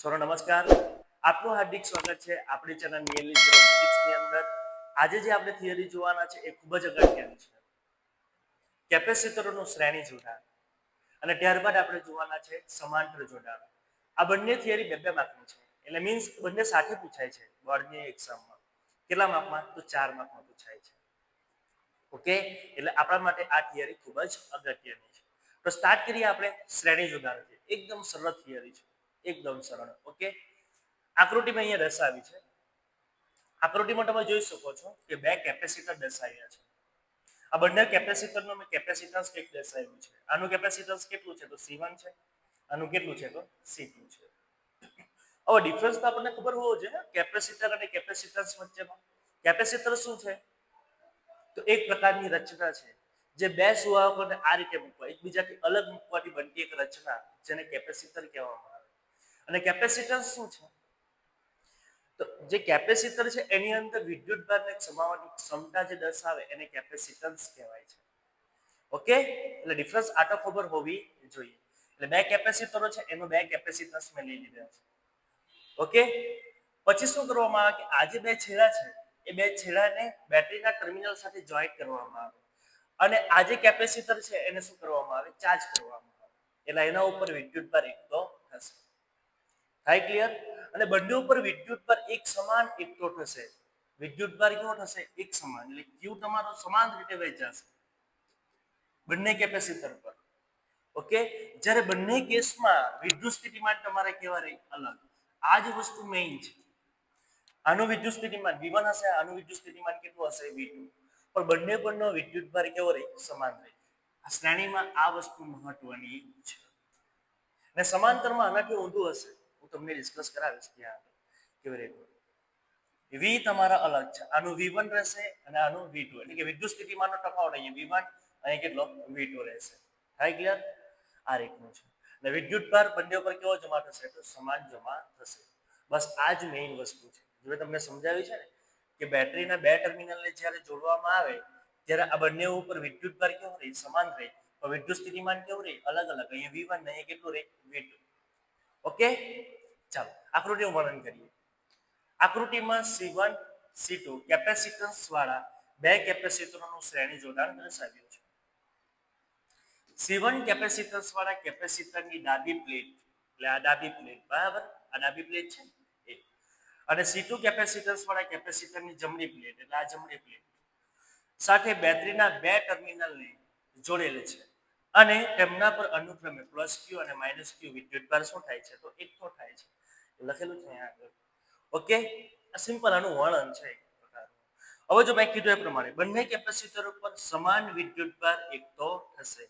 સૌનો નમસ્કાર. આપનું હાર્દિક સ્વાગત છે આપણી ચેનલ નિયલી ઝીરો ફિઝિક્સની અંદર. આજે જે આપણે થિયરી જોવાના છે એ ખૂબ જ અગત્યની છે. કેપેસિટરોનું શ્રેણી જોડાણ અને ત્યારબાદ આપણે જોવાના છે સમાંતર જોડાણ. આ બંને થિયરી બે બે માર્કની છે. એટલે મીન્સ બંને સાથે પૂછાય છે બોર્ડની એક્ઝામમાં કેટલા માર્કમાં તો ચાર માર્કમાં પૂછાય છે. ઓકે એટલે આપણા માટે આ થિયરી ખૂબ જ અગત્યની છે. તો સ્ટાર્ટ કરીએ આપણે શ્રેણી જોડાણથી એકદમ સરળ થિયરી છે. એકદમ સરળ, ઓકે? આકૃતિમાં અહીંયા દર્શાવી છે. આકૃતિમાં તમે જોઈ શકો છો કે બે કેપેસિટર દર્શાવ્યા છે. આ બંને કેપેસિટરનું મેં કેપેસિટન્સ કંઈક દર્શાવ્યું છે. આનું કેપેસિટન્સ કેટલું છે? તો C1 છે. આનું કેટલું છે? તો C2 છે. હવે ડિફરન્સ તો આપણને ખબર હોવો જોઈએ કેપેસિટર અને કેપેસિટન્સ વચ્ચેનો. કેપેસિટર શું છે? તો એક પ્રકારની રચના છે. જે બે સુવાહકોને આ રીતે મૂકવા, એકબીજાથી અલગ મૂકવાથી બનતી એક રચના, જેને કેપેસિટર કહેવામાં આવે અને કેપેસિટન્સ શું છે? તો જે કેપેસિટર છે, એની અંદર વિદ્યુત ભારને સમાવવાની ક્ષમતા જે દર્શાવે, એને કેપેસિટન્સ કહેવાય છે. ઓકે? એટલે ડિફરન્સ આટો ખબર હોવી જોઈએ. એટલે બે કેપેસિટરો છે, એનો બે કેપેસિટન્સ મેં લઈ લીધા છે. ઓકે? પછી શું કરવામાં આવે કે આ જે બે છેડા છે, એ બે છેડાને બેટરીના ટર્મિનલ સાથે જોઈન્ટ કરવામાં આવે. અને આ જે કેપેસિટર છે, એને શું કરવામાં આવે? ચાર્જ કરવામાં આવે. એટલે એના ઉપર વિદ્યુત ભાર એકતો થશે થાય ક્લિયર અને બંને ઉપર વિદ્યુત ભાર એક સમાન એકઠો થશે. વિદ્યુત ભાર કેવો થશે? એક સમાન. એટલે ક્યુ તમારો સમાન રીતે વહેંચાશે. બંને કેપેસિટર પર. ઓકે? જ્યારે બંને કેસમાં વિદ્યુત સ્થિતિમાન તમારે કેવા રહી અલગ. આ જ વસ્તુ મેઇન છે. આનું વિદ્યુત સ્થિતિમાન V1 હશે, આનું વિદ્યુત સ્થિતિમાન કેટલું હશે? V2 પણ બંને પરનો વિદ્યુત ભાર કેવો રહે? સમાન રહે. આ શ્રેણીમાં આ વસ્તુ મહત્વની છે. અને સમાંતરમાં આનાથી ઊંધું હશે. તમને ડિસ્કસ કરાવીશ ત્યાં કેવી રીતે? વી તમારા અલગ છે. આનું V1 રહેશે અને આનું V2 એટલે કે વિદ્યુત સ્થિતિમાનનો તફાવત અહીંયા V1 અહીંયા કેટલો? V2 રહેશે. થાય ક્લિયર આ રીતનું છે. અને વિદ્યુત ભાર બંને ઉપર કેવો જમા થશે? તો સમાન જમા થશે. બસ આ જ મેઇન વસ્તુ છે. જો તમને સમજાવ્યું છે ને, કે બેટરીના બે ટર્મિનલને જ્યારે જોડવામાં આવે, ત્યારે આ બંને ઉપર વિદ્યુત ભાર કેવો રહે? સમાન રહે. પણ વિદ્યુત સ્થિતિમાન કેવું રહે? અલગ અલગ અહીંયા વી વન અહીંયા કેટલું રહે? વી ટુ ઓકે ચાલો આકૃતિનું વર્ણન કરીએ. આકૃતિમાં C1 C2 કેપેસિટન્સ વાળા બે કેપેસિટરોનું શ્રેણી જોડાણ દર્શાવ્યું છે. C1 કેપેસિટન્સ વાળા કેપેસિટરની ડાબી પ્લેટ, એટલે આ ડાબી પ્લેટ, બરાબર? આ ડાબી પ્લેટ છે? એ. અને C2 કેપેસિટન્સ વાળા કેપેસિટરની જમણી પ્લેટ, એટલે આ જમણી પ્લેટ. સાથે બેટરીના બે ટર્મિનલને જોડેલ છે. અને તેમના પર અનુક્રમે પ્લસ ક્યુ અને માઇનસ ક્યુ વિદ્યુત ભાર શું થાય છે? તો એકઠો થાય છે. લખેલું છે અહીંયા આગળ. ઓકે આ સિમ્પલ આનું વર્ણન છે હવે જો મેં કીધું એ પ્રમાણે, બંને કેપેસિટર ઉપર સમાન વિદ્યુત ભાર એકતો થશે.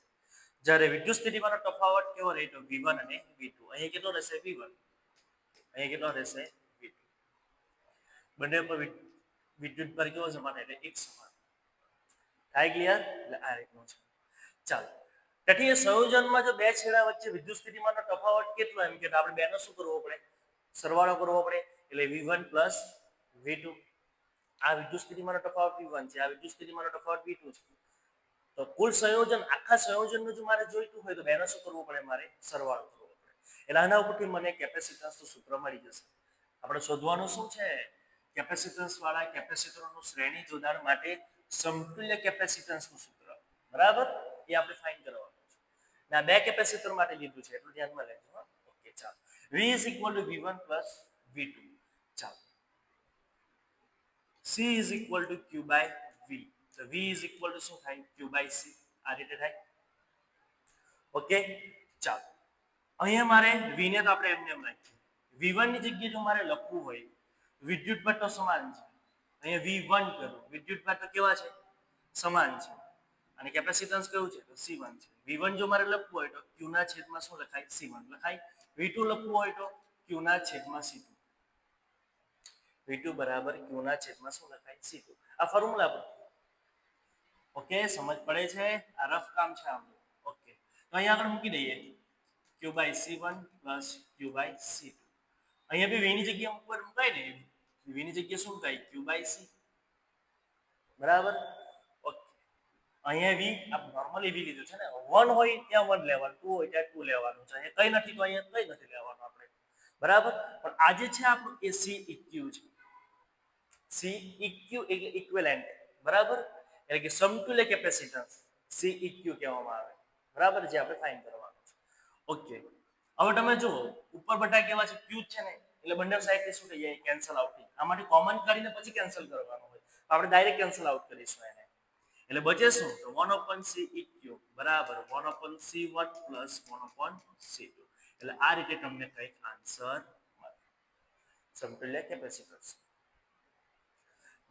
જ્યારે વિદ્યુત સ્થિતિમાંનો તફાવત કેવો રહે તો V1 અને V2 અહીંયા કેટલો રહેશે? V1 અહીંયા કેટલો રહેશે? V2 બંને ઉપર વિદ- વિદ્યુત ભાર કેવો સમાન? એટલે એક સમાન. થાય ક્લિયર એટલે આ રીતનું છે. ચાલો. એ સંયોજનમાં જો બે છેડા વચ્ચે વિદ્યુત સ્થિતિમાંનો તફાવત કેટલો એમ કે આપણે બેનો શું કરવો પડે? સરવાળો કરવો પડે. એટલે V1 V2 આ વિદ્યુત સ્થિતિમાંનો તફાવત V1 છે. આ વિદ્યુત સ્થિતિમાંનો તફાવત V2 છે. તો કુલ સંયોજન, આખા સંયોજનનું જો મારે જોઈતું હોય તો બેનો શું કરવું પડે મારે? સરવાળો કરવો પડે. એટલે આના ઉપરથી મને કેપેસિટન્સનું સૂત્ર મળી જશે. આપણે શોધવાનું શું છે? કેપેસિટન્સ વાળા કેપેસિટરોનું શ્રેણી જોડાણ માટે સમતુલ્ય કેપેસિટન્સનું સૂત્ર. બરાબર? એ આપણે ફાઇન કરવાનું. આ બે કેપેસિટર માટે લીધું છે, એટલું ધ્યાનમાં લેજો ઓકે, ચાલો. V is equal to V1 plus V2 ચાલો. C is equal to Q by V. તો V is equal to શું થાય? Q by C. આ રીતે થાય? ઓકે, ચાલો. અહીંયા મારે V ને તો આપણે એમને એમ રાખીએ V1 ની જગ્યાએ જો મારે લખવું હોય, વિદ્યુત તો સમાન છે. અહીંયા V1 કરો. વિદ્યુત તો કેવા છે? સમાન છે. અને કેપેસિટન્સ કેવું છે? તો C1 છે. V1 જો મારે લખવું હોય તો Q ના છેદમાં શું લખાય? C1 લખાય? V2 લખવું હોય તો Q ના છેદમાં C2 V2 બરાબર Q ના છેદમાં શું લખાય? C2 આ ફોર્મ્યુલા પર. ઓકે, સમજ પડે છે? આ રફ કામ છે આપણું. ઓકે. તો અહીંયા આગળ મૂકી દઈએ. Q by C1 plus Q by C2 અહીંયા બી V ની જગ્યાએ મૂકવા મુકાય ને? V ની જગ્યાએ શું મુકાય? Q by C. બરાબર? અહીંયા વી આ નોર્મલી વી લીધું છે ને વન હોય ત્યાં વન લેવાનું ટુ હોય ત્યાં ટુ લેવાનું છે. અહીંયા કઈ નથી તો અહીંયા કઈ નથી લેવાનું આપણે. બરાબર? પણ આજે છે આપણું એ સી ઇક્યુ છે. સી ઇક્યુ એટલે ઇક્વેલેન્ટ બરાબર? એટલે કે સમતુલ્ય કેપેસિટન્સ સી ઇક્યુ કહેવામાં આવે. બરાબર? જે આપણે ફાઇન કરવાનું છે. ઓકે હવે તમે જુઓ, ઉપર બધા કેવા છે? ક્યુ છે ને. એટલે બંને સાઈડથી શું થઈ જાય? કેન્સલ આઉટ આ માટે કોમન કરીને પછી કેન્સલ કરવાનું હોય. આપણે ડાયરેક્ટ કેન્સલ આઉટ કરીશું એને. એટલે બચે શું? તો વન ઓપન સી ઇક્યુ બરાબર one upon C one plus one upon C two એટલે આ રીતે તમને કંઈક આન્સર મળે. સમતુલ્ય કેપેસિટર?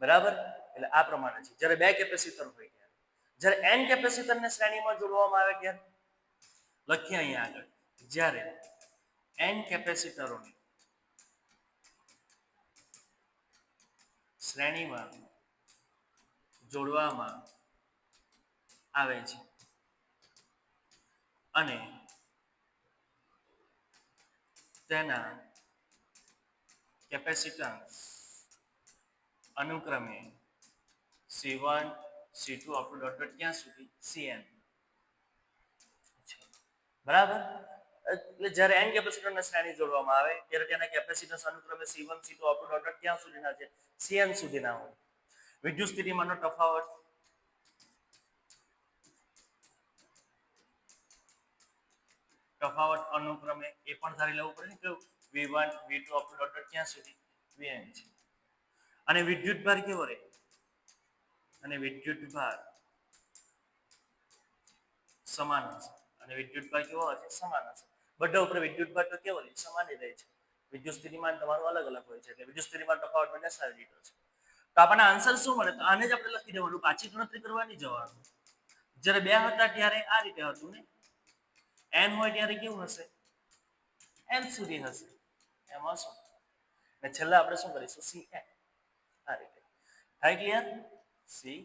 બરાબર? એટલે આ પ્રમાણે છે. જ્યારે બે કેપેસિટર હોય ત્યારે. જ્યારે એન કેપેસિટરને શ્રેણીમાં જોડવામાં આવે ત્યારે. લખીએ અહીંયા આગળ. જ્યારે એન કેપેસિટરોને શ્રેણીમાં જોડવામાં આવે છે. અને તેના કેપેસિટન્સ અનુક્રમે સી વન સી ટુ આપણું ડોટ ડોટ ક્યાં સુધી? સીએન બરાબર? એટલે જ્યારે એન કેપેસિટરના શ્રેણી જોડવામાં આવે, ત્યારે તેના કેપેસિટન્સ અનુક્રમે સી વન સી ટુ આપણું ડોટ ડોટ ક્યાં સુધીના છે? સીએન સુધીના હોય. વિદ્યુત સ્થિતિમાંનો તફાવત તફાવત અનુક્રમે એ પણ ધારી લેવું પડે ને કે V one V two dot ક્યાં સુધી? વીએન છે. અને વિદ્યુત ભાર કેવો રહે? અને વિદ્યુત ભાર સમાન હશે. અને વિદ્યુત ભાર કેવો હશે? સમાન હશે. બધા ઉપર વિદ્યુત ભાર તો કેવો રહે? સમાન રહે છે. વિદ્યુત સ્થિતિમાન તમારું અલગ અલગ હોય છે. એટલે વિદ્યુત સ્થિતિમાન તફાવત બંને સારી રીતે છે. તો આપણને આન્સર શું મળે? તો આને જ આપણે લખી દેવાનું. પાછી ગણતરી કરવાની જવાનું જ્યારે બે હતા ત્યારે આ રીતે હતું ને? એન હોય ત્યારે કેવું હશે? એન સુધી હશે. એમાં શું ને છેલ્લા આપણે શું કરીશું? સી એન આ રીતે. થાય ક્લિયર સી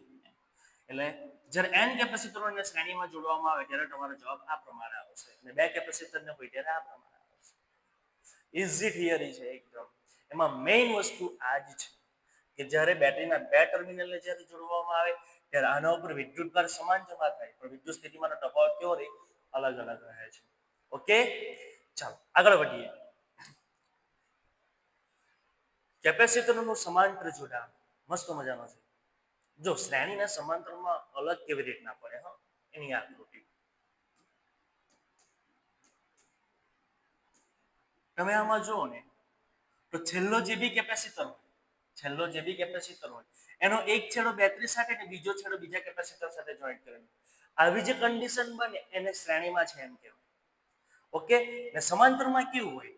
એટલે જ્યારે એન કેપેસિટરોને શ્રેણીમાં જોડવામાં આવે ત્યારે તમારો જવાબ આ પ્રમાણે આવશે અને બે કેપેસિટરને હોય ત્યારે આ પ્રમાણે આવશે ઇઝી થિયરી છે એકદમ. એમાં મેઇન વસ્તુ આ જ છે કે જ્યારે બેટરીના બે ટર્મિનલને જ્યારે જોડવામાં આવે ત્યારે આના ઉપર વિદ્યુત ભાર સમાન જમા થાય. પણ વિદ્યુત સ્થિતિમાંનો તફાવત કેવો રહે? અલગ અલગ રહે છે. ઓકે ચાલો, આગળ વધીએ. કેપેસિટરનું સમાંતર જોડાણ. મસ્ત મજાનો છે. જો શ્રેણીના સમાંતરમાં અલગ કેવી રીતના પડે, હા? એની આકૃતિ. તમે આમાં જુઓ ને, તો છેલ્લો જે બી કેપેસિટર હોય, છેલ્લો જે બી કેપેસિટર હોય, એનો એક છેડો બેટરી સાથે ને બીજો છેડો બીજા કેપેસિટર સાથે જોઈન્ટ કરેલો. આવી જે કન્ડિશન બને, એને શ્રેણીમાં છે એમ કહેવાય. ઓકે ને સમાંતરમાં કેવું હોય?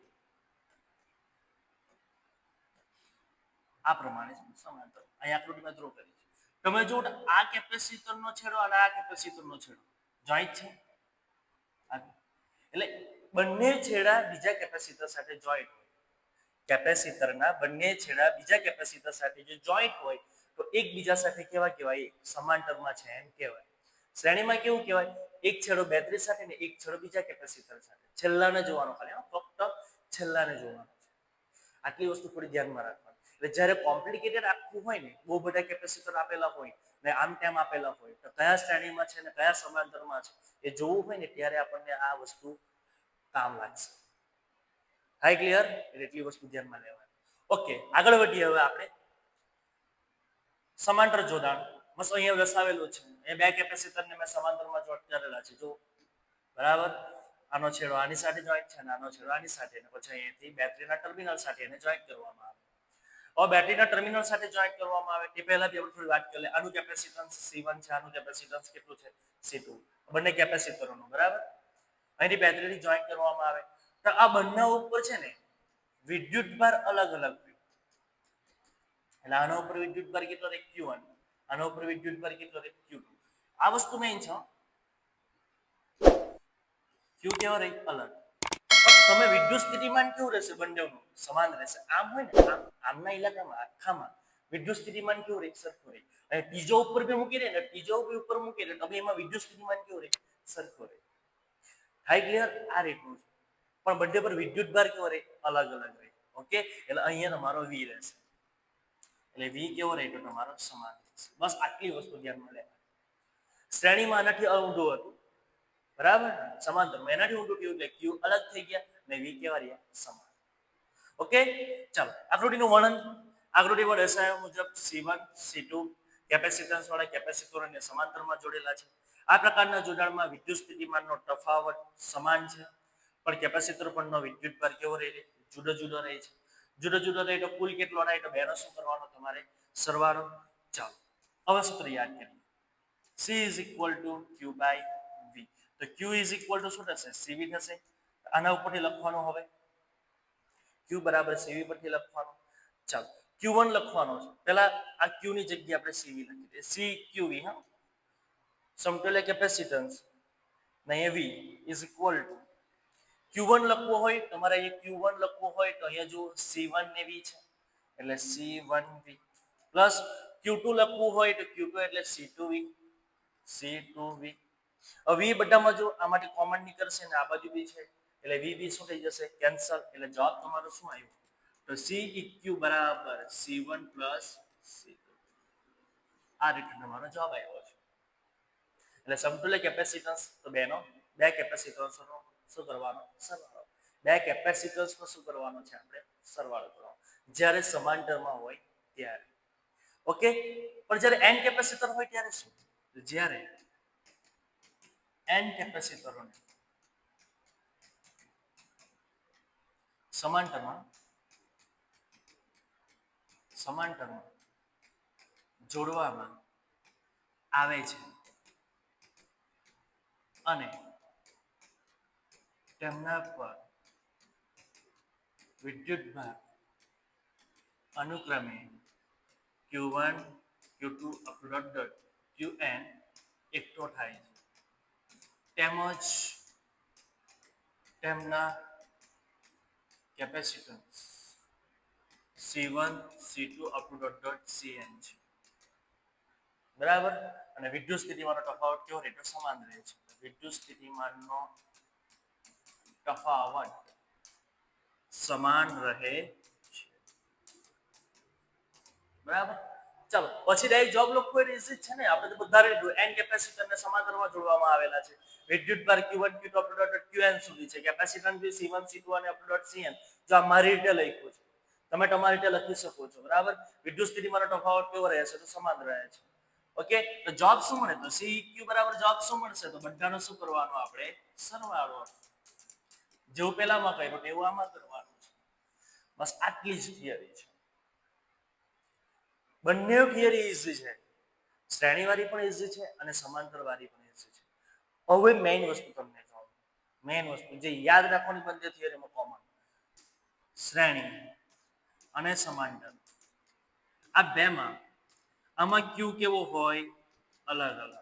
આ પ્રમાણે સમાંતર. અહીં આકૃતિમાં ડ્રો કરી છે. તમે જો આ કેપેસિટરનો છેડો અને આ કેપેસિટરનો છેડો. જોઈન્ટ છે? એટલે બંને છેડા બીજા કેપેસિટર સાથે જોઈન્ટ હોય. કેપેસિટરના બંને છેડા બીજા કેપેસિટર સાથે જો જોઈન્ટ હોય, તો એકબીજા સાથે કેવા કહેવાય? સમાંતરમાં છે એમ કહેવાય. શ્રેણીમાં કેવું કહેવાય? એક છેડો બેત્રીસ સાથે ને એક છેડો બીજા કેપેસિટર સાથે. છેલ્લાને જોવાનો ખાલી ફક્ત છેલ્લાને જોવાનો આટલી વસ્તુ થોડી ધ્યાનમાં રાખવાની. એટલે જ્યારે કોમ્પ્લિકેટેડ આખું હોય ને, બહુ બધા કેપેસિટર આપેલા હોય ને, આમ તેમ આપેલા હોય, તો કયા શ્રેણીમાં છે ને, કયા સમાંતરમાં છે, એ જોવું હોય ને, ત્યારે આપણને આ વસ્તુ કામ લાગશે. હાઈ ક્લિયર? એટલી વસ્તુ ધ્યાનમાં લેવાની. ઓકે, આગળ વધીએ હવે આપણે. સમાંતર જોડાણ. બસ અહીંયા દર્શાવેલું છે. એ બે કેપેસિટરને મેં સમાંતરમાં જોટ કરેલા છે. જો બરાબર? આનો છેડો આની સાથે જોઈન્ટ છે અને આનો છેડો આની સાથે. અને પછી અહીંયાથી બેટરીના ટર્મિનલ સાથે એને જોઈન્ટ કરવામાં આવે. હવે બેટરીના ટર્મિનલ સાથે જોઈન્ટ કરવામાં આવે તે પહેલા બી આપણે થોડી વાત કરી લે આનું કેપેસિટન્સ C1 છે, આનું કેપેસિટન્સ કેટલું છે? C2 બંને કેપેસિટરોનું બરાબર? અહીંથી બેટરીથી જોઈન્ટ કરવામાં આવે. તો આ બંને ઉપર છે ને વિદ્યુત ભાર અલગ અલગ એટલે આના ઉપર વિદ્યુત ભાર કેટલો રહે Q1 આના ઉપર વિદ્યુત ભાર કેટલો રહે Q2 આ વસ્તુ મેઇન છે ક્યુ કેવો રહે? અલગ. તમે વિદ્યુત સ્થિતિમાન કેવું રહેશે બંનેનું? સમાન રહેશે. આમ હોય ને, આમ, આમના ઇલાકામાં આખામાં વિદ્યુત સ્થિતિમાન કેવું રહે? સરખું રહે. અને ત્રીજો ઉપર બી મૂકી દે ને, ત્રીજો બી ઉપર મૂકી દે તમે એમાં વિદ્યુત સ્થિતિમાન કેવું રહે? સરખું રહે. થાય ક્લિયર આ રીતનું છે. પણ બંને પર વિદ્યુત ભાર કેવો રહે? અલગ અલગ રહે. ઓકે એટલે અહીંયા તમારો વી રહેશે. એટલે વી કેવો રહેતો તમારો? સમાન. બસ આટલી વસ્તુ ધ્યાનમાં લે. શ્રેણીમાં આનાથી ઊંધું હતું. બરાબર? સમાંતર એનાથી ઊંધું કેવું? એટલે ક્યુ અલગ થઈ ગયા ને વી કેવા રહ્યા? સમાન. ઓકે? ચાલો, આકૃતિનું વર્ણન. આકૃતિમાં દર્શાવ્યા મુજબ C1 C2 કેપેસિટન્સ વાળા કેપેસિટરોને સમાંતરમાં જોડેલા છે. આ પ્રકારના જોડાણમાં વિદ્યુત સ્થિતિમાનનો તફાવત સમાન છે. પણ કેપેસિટર પરનો વિદ્યુત ભાર કેવો રહે જુદો જુદો રહે છે. જુદો જુદા રહે તો કુલ કેટલો થાય તો બેનો શું કરવાનો તમારે? સરવાળો? ચાલો. હવે સૂત્ર યાદ કરીએ. C is equal to Q by V. તો Q is equal to શું થશે? CV થશે. આના ઉપરથી લખવાનું હવે. Q બરાબર CV પરથી લખવાનું. ચાલો. Q1 લખવાનો છે. પહેલા આ Q ની જગ્યાએ આપણે CV લખી દઈએ. CQV હા? સમતુલ્ય કેપેસિટન્સ ને અહીંયા V is equal to Q1 લખવું હોય, તમારે અહીંયા Q1 લખવું હોય, તો અહીંયા જો C1 ને V છે. એટલે C1V પ્લસ Q2 લખવું હોય, તો Q2 એટલે C2V C2V હવે V બધામાં જો આમાંથી કોમન નીકળશે ને આ બાજુ બી છે. એટલે V બી શું થઈ જશે? કેન્સલ એટલે જવાબ તમારો શું આવ્યો? તો CEQ બરાબર C1 C2 આ રીતે તમારો જવાબ આવ્યો છે. એટલે સમતુલ્ય કેપેસિટન્સ તો બેનો, બે કેપેસિટન્સનો શું કરવાનો? સરવાળો. બે કેપેસિટન્સનો શું કરવાનો છે આપણે? સરવાળો કરવાનો. જ્યારે સમાંતરમાં હોય ત્યારે. ઓકે? પણ જ્યારે એન કેપેસિટર હોય ત્યારે શું? જ્યારે એન કેપેસિટરોને સમાંતરમાં સમાંતરમાં જોડવામાં આવે છે. અને તેમના પર વિદ્યુત ભાર અનુક્રમે Q1, Q2 upload dot N એકઠો થાય છે. તેમજ તેમના capacitance C1, C2 upload dot N છે. બરાબર? અને વિદ્યુત સ્થિતિમાનનો તફાવત કેવો રહે? તો સમાન રહે છે. વિદ્યુત સ્થિતિમાનનો તફાવત સમાન રહે છે. બરાબર? ચાલો, પછી ડાયરેક્ટ જોબ લોક કોઈ ઇઝી છે ને, આપણે તો બધા રીત એન કેપેસિટરને સમાંતરમાં જોડવામાં આવેલા છે. વિદ્યુત ભાર Q1 Q2 upload dot Qn સુધી છે. કેપેસિટન્સ બી C1 C2 અને Cn જો આ મારી રીતે લખ્યું છે. તમે તમારી રીતે લખી શકો છો. બરાબર? વિદ્યુત સ્થિતિમાનનો તફાવત કેવો રહે છે? તો સમાન રહે છે. ઓકે તો જોબ શું મળે? તો CQ બરાબર જોબ શું મળશે? તો બધાનો શું કરવાનો? આપણે સરવાળો જેવું પેલામાં કર્યું એવું આમાં કરવાનું છે. બસ આટલી જ થિયરી છે. બંને થિયરી ઇઝી છે. શ્રેણીવાળી પણ ઇઝી છે અને સમાંતરવાળી પણ ઇઝી છે. હવે મેઇન વસ્તુ તમને કહું મેઇન વસ્તુ, જે યાદ રાખવાની બંને થિયરીમાં કોમન શ્રેણી અને સમાંતર. આ બેમાં આમાં ક્યુ કેવો હોય? અલગ અલગ.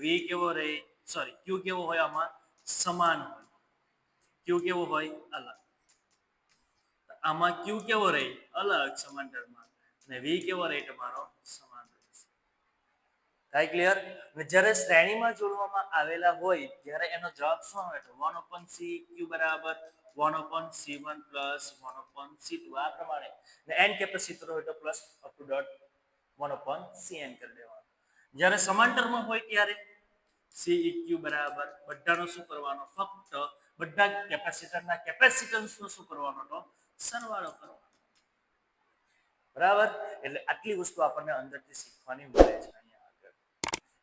વી કેવો રહે સોરી ક્યુ કેવો હોય? આમાં સમાન હોય. ક્યુ કેવો હોય? અલગ. આમાં ક્યુ કેવો રહે? અલગ સમાંતરમાં અને વી કેવો રહે? તમારો સમાંતર થાય ક્લિયર જ્યારે શ્રેણીમાં જોડવામાં આવેલા હોય, ત્યારે એનો જવાબ શું આવે? તો વન ઓપન સી ક્યુ બરાબર? One upon C one plus one upon C two આ પ્રમાણે. એન કેપેસિટર હોય તો plus up to dot one upon C N કરી દેવાનું. જ્યારે સમાંતરમાં હોય ત્યારે? સી ક્યુ બરાબર, બધાનો શું કરવાનો? ફક્ત બધા કેપેસિટરના કેપેસિટન્સનો શું કરવાનો તો? સરવાળો કરવાનો. બરાબર? એટલે આટલી વસ્તુ આપણને અંદરથી શીખવાની મળે છે અહીંયા આગળ.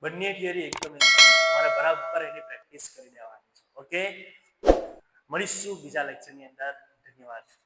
બંને થિયરી એકદમ તમારે બરાબર એની પ્રેક્ટિસ કરી દેવાની છે. ઓકે મળીશું બીજા લેક્ચરની અંદર. ધન્યવાદ.